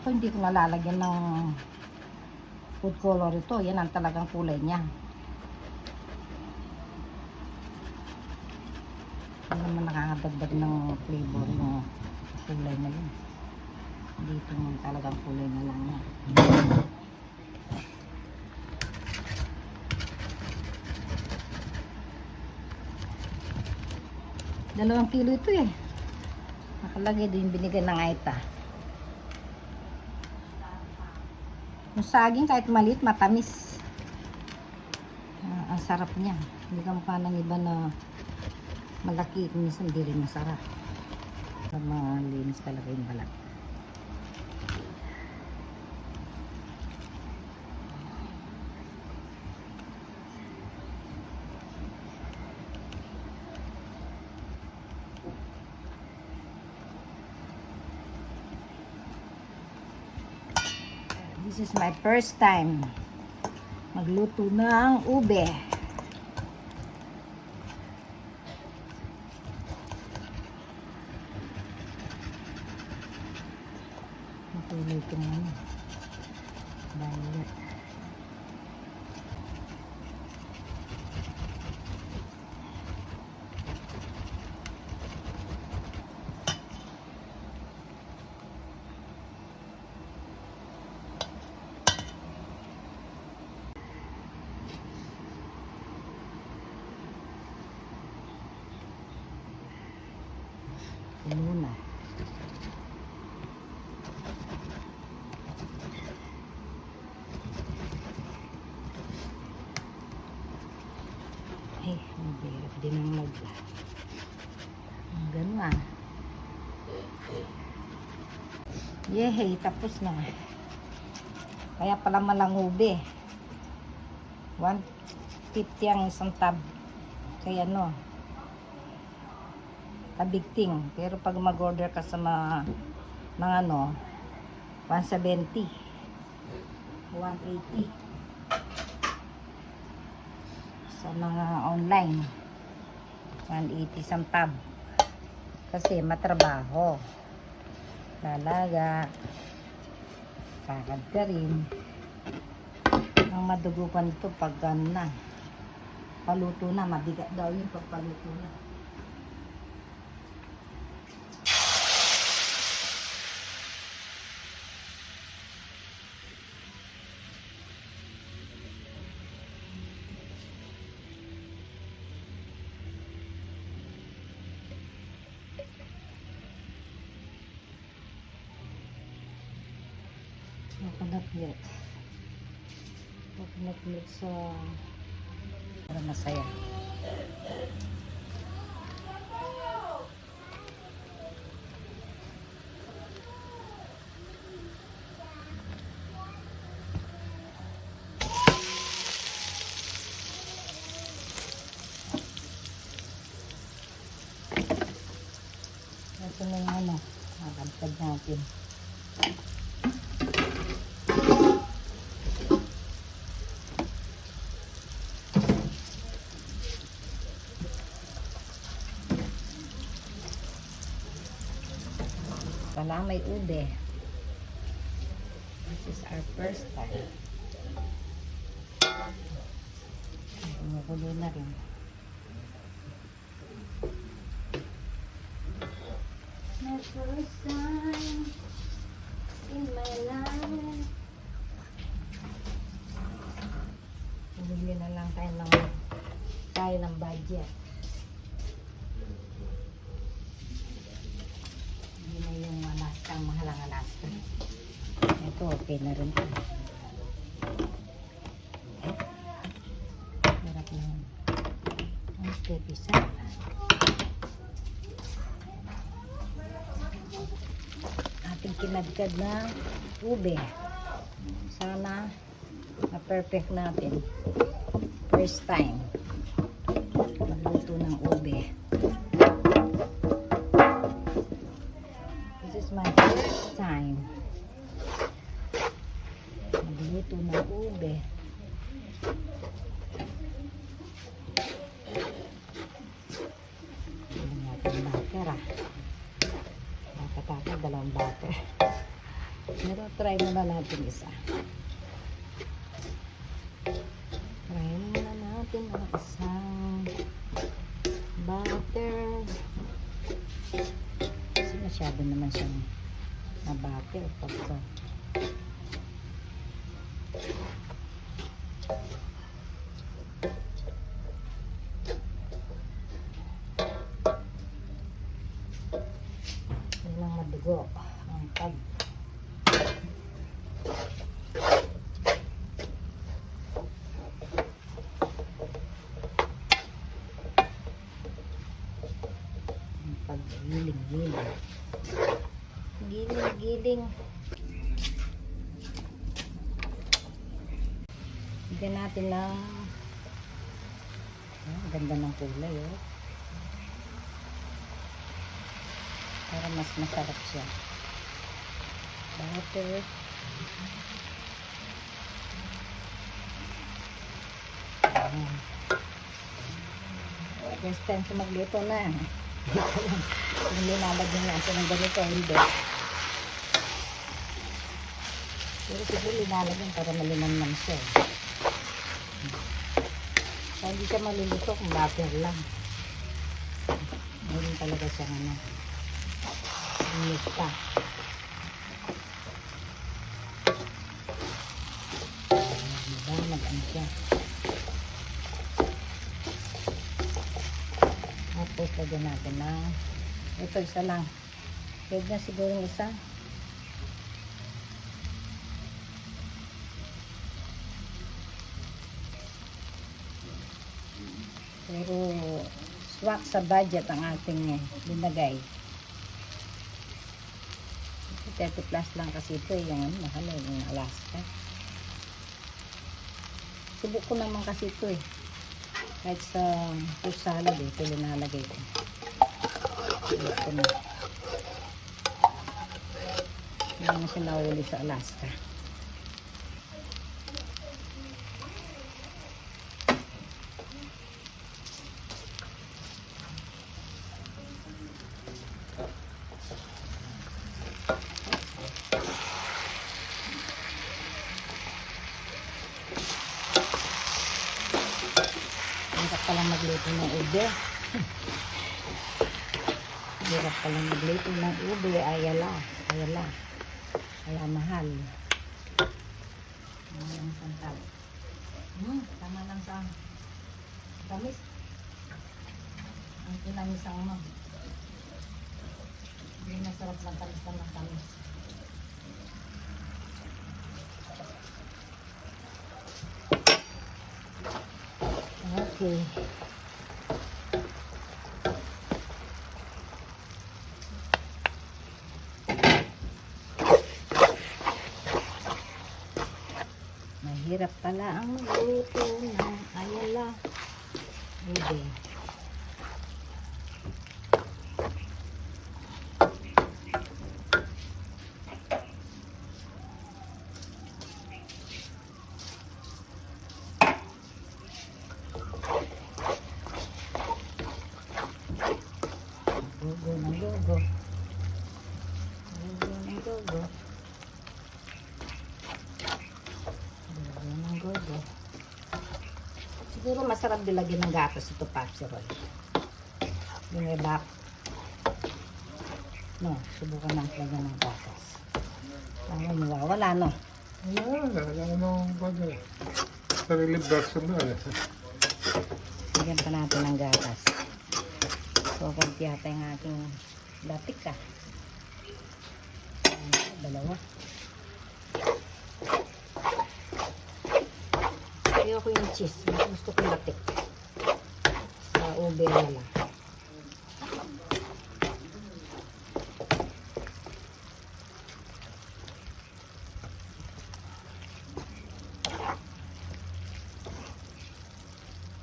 Ako hindi ko nalalagyan ng food color ito. Yan ang talagang kulay niya. Hindi naman nakakadagdag ng flavor ng kulay na yun. Dito naman talagang kulay na lang yan. Dalawang kilo ito eh. Nakalagay din binigay ng Aita. Yung saging kahit maliit, matamis. Ah, ang sarap niya. Hindi ka mukha ng iba na malaki. Minsan hindi rin masarap. Malinis talaga yung balat. This is my first time magluto ng ube. Matuloy itong ano. Violet. Muna. Ay, ang hirap din ang mag... Ang ganun Yehey, tapos na. Kaya pala malangube. 150 ang isang tab. Kaya ano, kabigting. Pero pag mag-order ka sa mga, mga ano, 170. 180. Sa mga online. 180 isang tab. Kasi matrabaho. Lalaga. Kakad ka rin. Ang madugupan to pag ano na. Paluto na. Mabigat daw yun pag paluto na. Coconut milk. Coconut milk sa para masaya. Ito na yung ano, nakantad natin. Wala may ube. This is our first time. Kumukulo na rin. My first time in my life. Bumili na lang tayo ng tayo ng budget. Hindi na yung Alaska, ang mahalang Alaska. Ito, okay na rin ito. Harap na yun. Ang pepisa. Ating kinagkad na ube. Sana na-perfect natin. First time. Magluto ng ube. This is my first time. Magluto ng ube. Hindi natin butter ah. Dapat ako dalawang butter. Pero try muna natin isa. Try muna natin ang isang butter. Kasi masyado naman siyang na-butter pagka Walang madugo ang pag ang paggiling-giling. Giling-giling. Bigyan natin ng ah, ganda ng kulay oh. para mas masarap siya. Butter. Ayan. First time ko magluto na. Kung nilalagyan natin ng ganito, hindi. Pero siguro linalagyan para malinamnam siya. eh. Kaya hindi siya maluluto kung butter lang. Meron talaga siyang ano. Init pa. Diba? Mag-ano siya. Tapos lagyan natin ng ito isa lang. Pwede na siguro isa. Pero swak sa budget ang ating eh, linagay. 30 plus lang kasi ito eh, yung mahal eh, yung Alaska. Subok ko naman kasi ito eh. Kahit sa fruit salad eh, ito linalagay ko. Subok ko na. Hindi naman siya nahuli sa Alaska. Hirap palang magluto ng ube. Hirap palang magluto ng ube. Ayala. Ayala. Kaya mahal. Ano ang santap? Hmm, tama lang sa tamis. Ang tinamis ang ano. Hindi masarap lang tamis ng tamis. Okay. Mahirap pala ang ng ayala. Ube. Siguro masarap dilagyan ng gatas ito, Papsi Roy. Yung iba. No, subukan lang lagyan ng gatas. Ano mawawala, no? Wala, mo nung bagay. Sarili version na eh. Lagyan pa natin ng gatas. So, konti yata yung aking latik ka. Dalawa. Ayoko yung cheese. Mas gusto ko latik. Sa ube wala.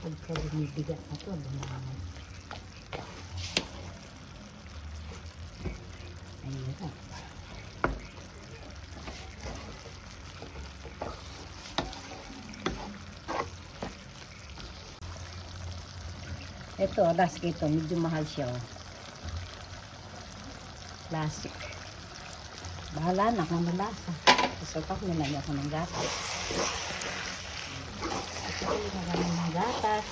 Pagka bumibigat na to, bumangon. Ito, last ito, medyo mahal siya. Oh. Bahala na kung ano lasa. Gusto ko, nilagyan ko ng gatas. Ito, nilagyan ng gatas.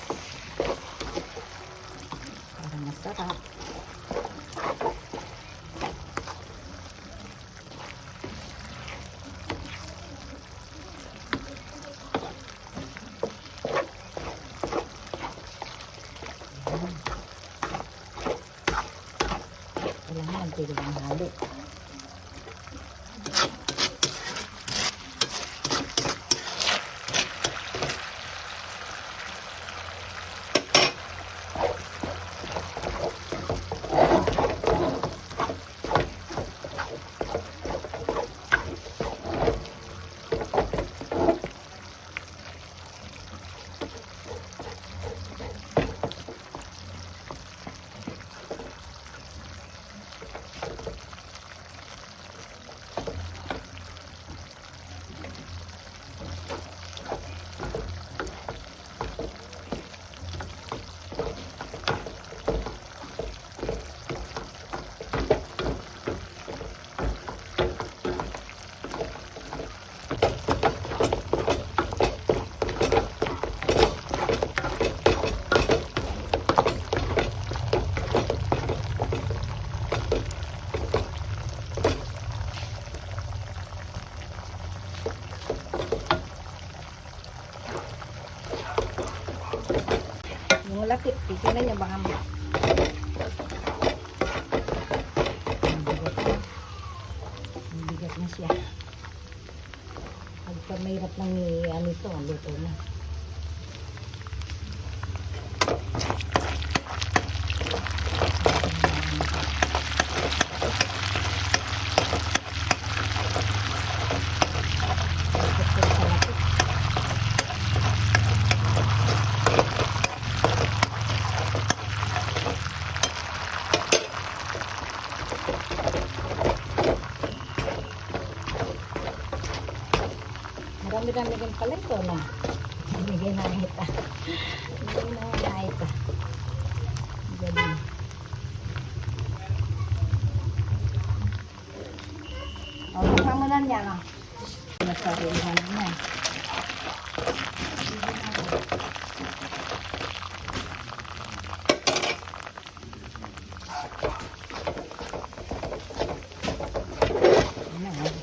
Para masarap. Kailangan magtigil ang halo. Yung laki, titignan niya baka ma... Ang bigat na. Ang bigat na siya. Pagka mahirap lang ni ano ito, luto na. Bigat ko sa laki. Marami-dami din pala ito, no? Hindi na ita. Hindi na na ita. Ganun. O, buksan mo na niya, no? Nasarihan niya. Ano, oh.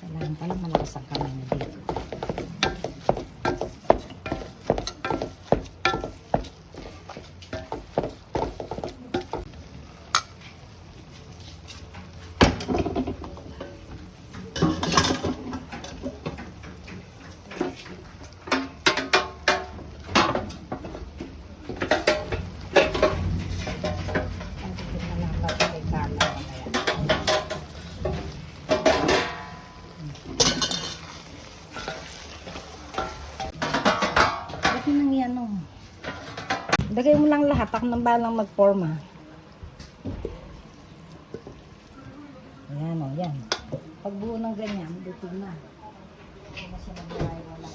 Kailangan pala malakas ang kamay mo dito. Ang titignan na lang natin kay Carla mamaya. Ba't mo nang yan, oh? Lagay Ako nang balang mag-forma. Ayan, oh, yan. Pag buo ng ganyan, dito na. Hindi na siya nag-dry wala.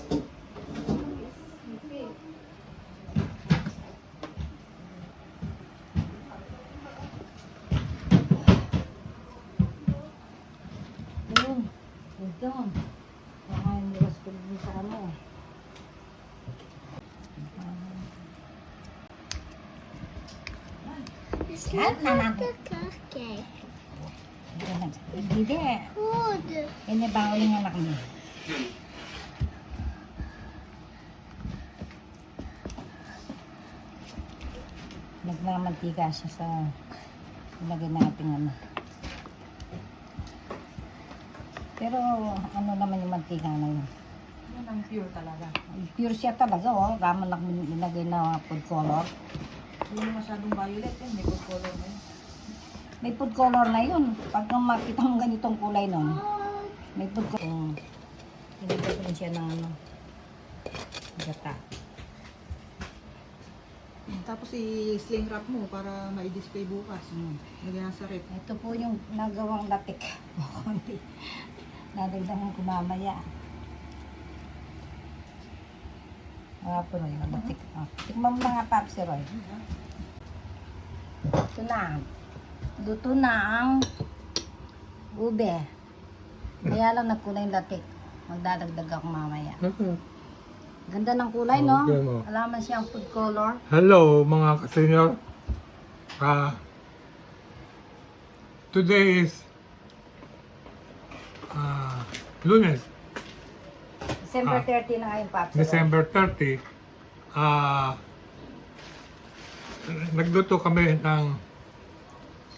Yun. Ito. Hindi. Food. Ini ba yung anak mo? Nagmamantika siya sa ilagay natin ano. Pero ano naman yung mantika na yun? Yan ang pure talaga. Pure siya talaga oh. Kama lang nilagay na food color. Hindi masyadong violet yan. May good color na yun. May food color na yun. Pag makita mo ganitong kulay nun, may food color. Oh. Nilagay ko rin siya ng ano, gata. Tapos i-sling wrap mo para ma-display bukas. Hmm. Lagyan ng sarit. Ito po yung nagawang latik. Nadagdagan ko mamaya. Rin yung latik. Oh. Tikman mo mga Papsi Roy. Ito na. Luto na ang ube. Kaya lang nagkulay yung latik. Magdadagdag ako mamaya. Ganda ng kulay, no? Okay, no. Alaman siyang food color. Hello mga kasenyor. Ah, today is ah, Lunes, December Ah. 30 na ngayon, Roy. December 30. Ah, nagluto kami ng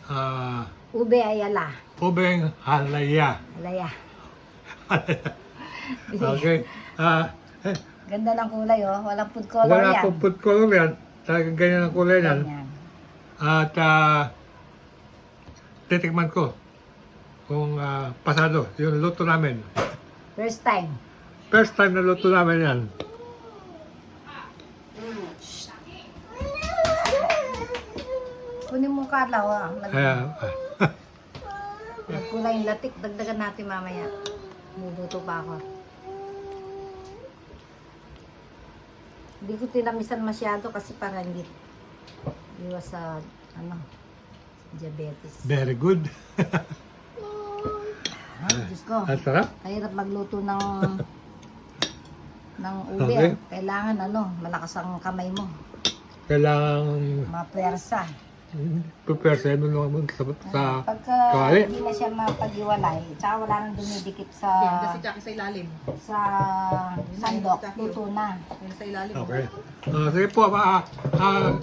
ah, Ube ayala. ubeng halaya. Alaya. Okay. Ah, eh, Ganda ng kulay, oh. Walang food color wala yan. po food color yan. Talagang ganyan ang kulay yan. Ganyan. At ah, titikman ko kung ah, pasado yung luto namin. First time. First time na luto namin yan. Kunin mo Carla, oh. Nag Kaya, ah, nagkulay yung latik. Dagdagan natin mamaya. Luluto pa ako. Hindi ko tinamisan masyado kasi para hindi iwas sa ano diabetes. very good. Ay, Diyos ko. Ang sarap. Kahirap magluto ng ng ube. Okay. Kailangan ano, malakas ang kamay mo. Kailangan Mapwersa. prepare sa mo naman sa, sa Pagka kawali. hindi na siya mapag-iwalay, tsaka wala nang dumidikit sa Yan, kasi tsaka sa ilalim. sa sandok, luto na. Yan sa ilalim. Okay. Ah, sige po, ah, ah,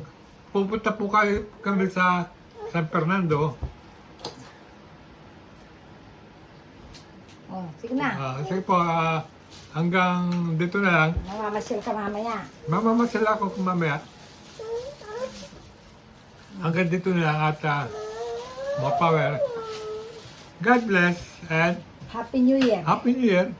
pupunta po kayo kami sa San Fernando. Oh, sige na. Ah, sige po, ah, hanggang dito na lang. Namamasyal ka mamaya. Mamamasyal ako kung mamaya. Hanggang dito na lang at uh, more power. God bless and Happy New Year. Happy New Year.